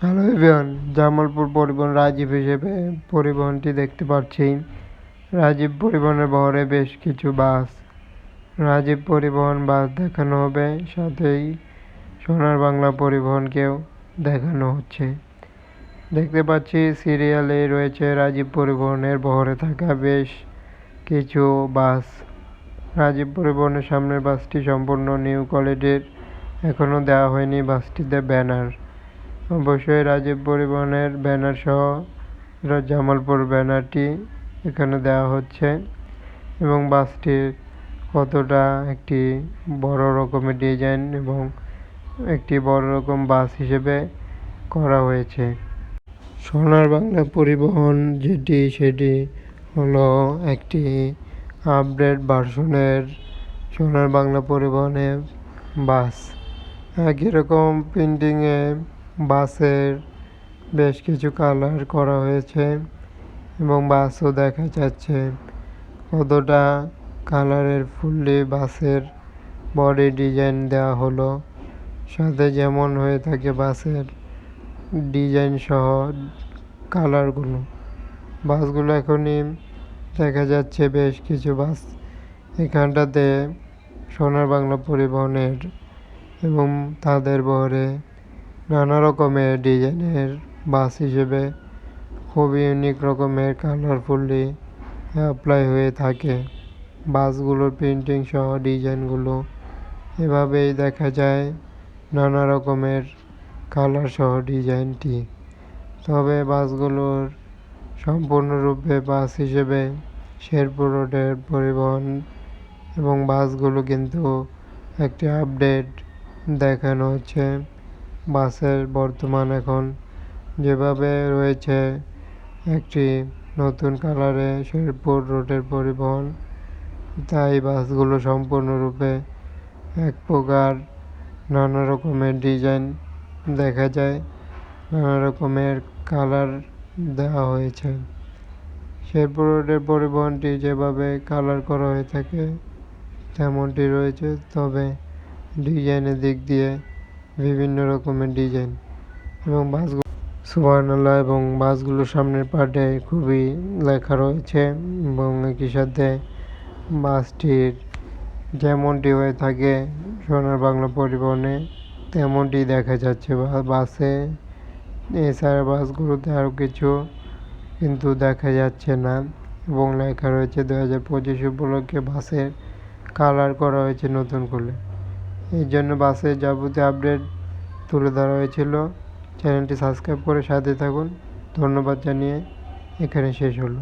Hello everyone, Jamalpur পরিবহন রাজীব হিসেবে পরিবহনটি দেখতে পাচ্ছি। রাজীব পরিবহনের বহরে বেশ কিছু বাস। রাজীব পরিবহন বাস দেখানো হবে, সাথেই সোনার বাংলা পরিবহনকেও দেখানো হচ্ছে। দেখতে পাচ্ছি সিরিয়ালে রয়েছে রাজীব পরিবহনের বহরে থাকা বেশ কিছু বাস। রাজীব পরিবহনের সামনের বাসটি সম্পূর্ণ নিউ কোয়ালিটির এখনও দেওয়া হয়নি বাসটিতে ব্যানার। অবশ্যই রাজীব পরিবহনের ব্যানার সহ জামালপুর ব্যানারটি এখানে দেওয়া হচ্ছে এবং বাসটির কতটা একটি বড় রকমের ডিজাইন এবং একটি বড় রকম বাস হিসেবে করা হয়েছে। সোনার বাংলা পরিবহন যেটি, সেটি হলো একটি আপডেট ভার্সনের সোনার বাংলা পরিবহনের বাস। একই রকম প্রিন্টিংয়ে বাসের বেশ কিছু কালার করা হয়েছে এবং বাসও দেখা যাচ্ছে। কতটা কালারের ফুললি বাসের বডি ডিজাইন দেওয়া হলো, সাথে যেমন হয়ে থাকে বাসের ডিজাইন সহ কালারগুলো। বাসগুলো এখনই দেখা যাচ্ছে বেশ কিছু বাস এখানটাতে সোনার বাংলা পরিবহনের এবং তাদের বহরে নানা রকমের ডিজাইনের বাস হিসেবে খুবই ইউনিক রকমের কালারফুলি অ্যাপ্লাই হয়ে থাকে। বাসগুলোর প্রিন্টিং সহ ডিজাইনগুলো এভাবেই দেখা যায় নানা রকমের কালার সহ ডিজাইনটি। তবে বাসগুলোর সম্পূর্ণরূপে বাস হিসেবে শেরপুর রোডের পরিবহন এবং বাসগুলো কিন্তু একটি আপডেট দেখানো হচ্ছে। বাসের বর্তমান এখন যেভাবে রয়েছে, একটি নতুন কালারে শেরপুর রোডের পরিবহন, তাই বাসগুলো সম্পূর্ণরূপে এক প্রকার নানা রকমের ডিজাইন দেখা যায়, নানা রকমের কালার দেওয়া হয়েছে। শেরপুর রোডের পরিবহনটি যেভাবে কালার করা হয়ে থাকে, তেমনটি রয়েছে, তবে ডিজাইনের দিক দিয়ে বিভিন্ন রকমের ডিজাইন এবং বাসগুলো সুবহানাল্লাহ এবং বাসগুলোর সামনের পার্টে খুবই লেখা রয়েছে এবং একই সাথে বাসটির যেমনটি হয়ে থাকে সোনার বাংলা পরিবহনে, তেমনটি দেখা যাচ্ছে। বাসে এছাড়া বাসগুলোতে আরও কিছু কিন্তু দেখা যাচ্ছে না এবং লেখা রয়েছে। দু হাজার পঁচিশ উপলক্ষে বাসের কালার করা হয়েছে নতুন করে। এই জন্য বাসের যাবতীয় আপডেট তুলে ধরা হয়েছিল। চ্যানেলটি সাবস্ক্রাইব করে সাথে থাকুন। ধন্যবাদ জানিয়ে এখানে শেষ হলো।